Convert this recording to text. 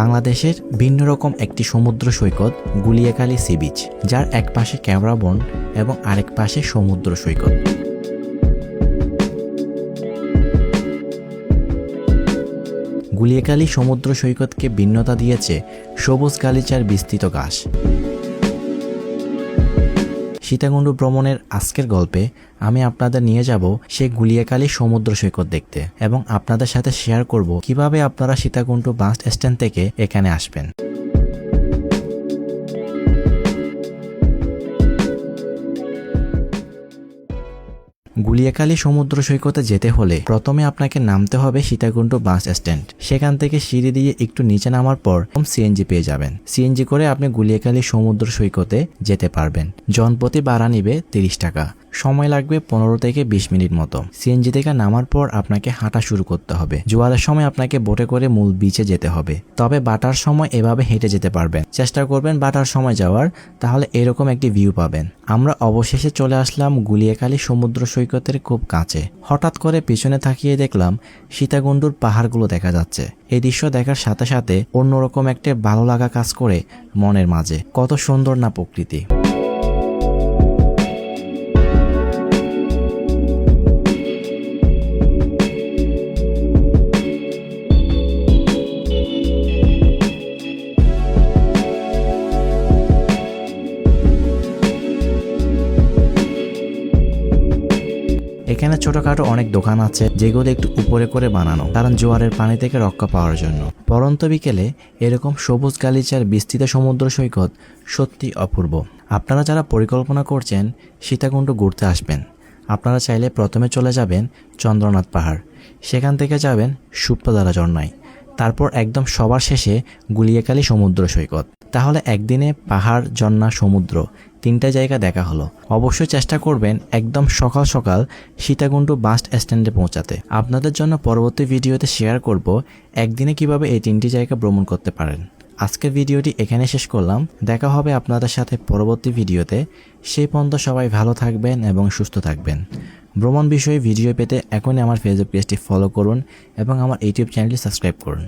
বাংলাদেশের ভিন্ন রকম একটি সমুদ্র সৈকত গুলিয়াকালী সি বিচ, যার এক পাশে ক্যামেরা বন এবং আরেক পাশে সমুদ্র সৈকত। গুলিয়াকালী সমুদ্র সৈকতকে ভিন্নতা দিয়েছে সবুজ গালিচার বিস্তৃত ঘাস। সীতাকুণ্ড ভ্রমণের আজকের গল্পে আমি আপনাদের নিয়ে যাব সেই গুলিয়াকালী সমুদ্র সৈকত দেখতে এবং আপনাদের সাথে শেয়ার করব কীভাবে আপনারা সীতাকুণ্ড বাস স্ট্যান্ড থেকে এখানে আসবেন। গুলিয়াকালী সমুদ্র সৈকতে যেতে হলে প্রথমে আপনাকে নামতে হবে সীতাকুণ্ড বাস স্ট্যান্ড। সেখান থেকে সিঁড়ি দিয়ে একটু নিচে নামার পর সিএনজি পেয়ে যাবেন। সিএনজি করে আপনি গুলিয়াকালী সমুদ্র সৈকতে যেতে পারবেন। জনপতি ভাড়া নিবে তিরিশ টাকা। সময় লাগবে পনেরো থেকে বিশ মিনিট মতো। সিএনজি থেকে নামার পর আপনাকে হাঁটা শুরু করতে হবে। জোয়ারের সময় আপনাকে বোটে করে মূল বিচে যেতে হবে। তবে বাটার সময় এভাবে হেঁটে যেতে পারবেন। চেষ্টা করবেন বাটার সময় যাওয়ার, তাহলে এরকম একটি ভিউ পাবেন। আমরা অবশেষে চলে আসলাম গুলিয়াকালী সমুদ্র সৈকতের খুব কাছে। হঠাৎ করে পিছনে তাকিয়ে দেখলাম সীতাকুণ্ডুর পাহাড়গুলো দেখা যাচ্ছে। এই দৃশ্য দেখার সাথে সাথে অন্যরকম একটা ভালো লাগা কাজ করে মনের মাঝে। কত সুন্দর না প্রকৃতি। এখানে ছোটখাটো অনেক দোকান আছে যেগুলো একটু উপরে করে বানানো, কারণ জোয়ারের পানি থেকে রক্ষা পাওয়ার জন্য। পরন্ত বিকেলে এরকম সবুজ গালিচার বিস্তৃত সমুদ্র সৈকত সত্যি অপূর্ব। আপনারা যারা পরিকল্পনা করছেন, সীতাকুণ্ড ঘুরতে আসবেন। আপনারা চাইলে প্রথমে চলে যাবেন চন্দ্রনাথ পাহাড়। সেখান থেকে যাবেন সুপ্রদারা ঝর্ণায়। তারপর একদম সবার শেষে গুলিয়াকালী সমুদ্র সৈকত। তাহলে একদিনে পাহাড়, ঝর্ণা, সমুদ্র তিনটা জায়গা দেখা হলো। অবশ্যই চেষ্টা করবেন একদম সকাল সকাল সীতাকুণ্ড বাস স্ট্যান্ডে পৌঁছাতে। আপনাদের জন্য পরবর্তী ভিডিওতে শেয়ার করব একদিনে কীভাবে এই তিনটি জায়গা ভ্রমণ করতে পারেন। আজকের ভিডিওটি এখানে শেষ করলাম। দেখা হবে আপনাদের সাথে পরবর্তী ভিডিওতে। সেই পর্যন্ত সবাই ভালো থাকবেন এবং সুস্থ থাকবেন। ভ্রমণ বিষয়ে ভিডিও পেতে এখনই আমার ফেসবুক পেজটি ফলো করুন এবং আমার ইউটিউব চ্যানেলটি সাবস্ক্রাইব করুন।